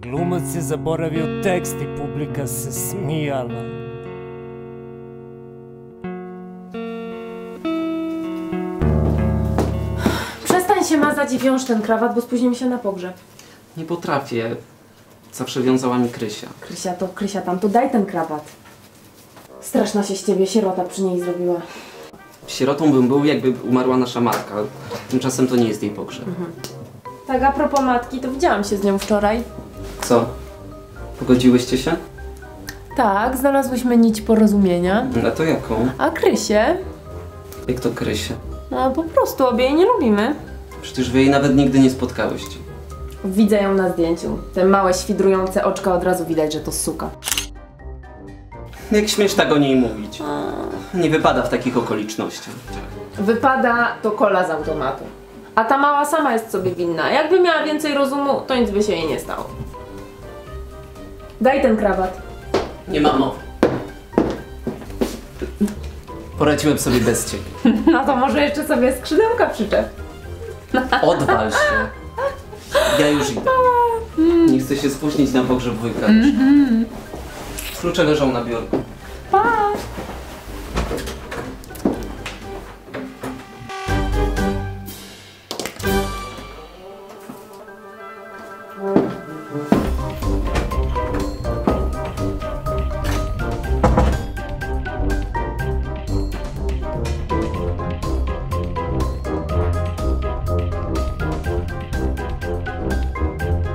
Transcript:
Glumac je zaboravio tekst i publika se smijala. Przestań się mazać i wiąż ten krawat, bo spóźnimy się na pogrzeb. Nie potrafię. Zawsze wiązała mi Krysia. Krysia to, Krysia tam, to daj ten krawat. Straszna się z ciebie sierota przy niej zrobiła. Sierotą bym był, jakby umarła nasza matka. Tymczasem to nie jest jej pogrzeb. Tak, a propos matki, to widziałam się z nią wczoraj. Co? Pogodziłyście się? Tak, znalazłyśmy nić porozumienia. A to jaką? A Krysię? Jak to Krysia? No po prostu obie jej nie lubimy. Przecież wy jej nawet nigdy nie spotkałyście. Widzę ją na zdjęciu. Te małe, świdrujące oczka od razu widać, że to suka. Jak śmiesz tak o niej mówić? Nie wypada w takich okolicznościach. Wypada to kola z automatu. A ta mała sama jest sobie winna. Jakby miała więcej rozumu, to nic by się jej nie stało. Daj ten krawat. Nie mam mowy. Poradziłem sobie bez ciebie. No to może jeszcze sobie skrzydełka przyczep. Odwal się. Ja już idę. Nie chcę się spóźnić na pogrzeb wujka. Klucze leżą na biurku. Pa!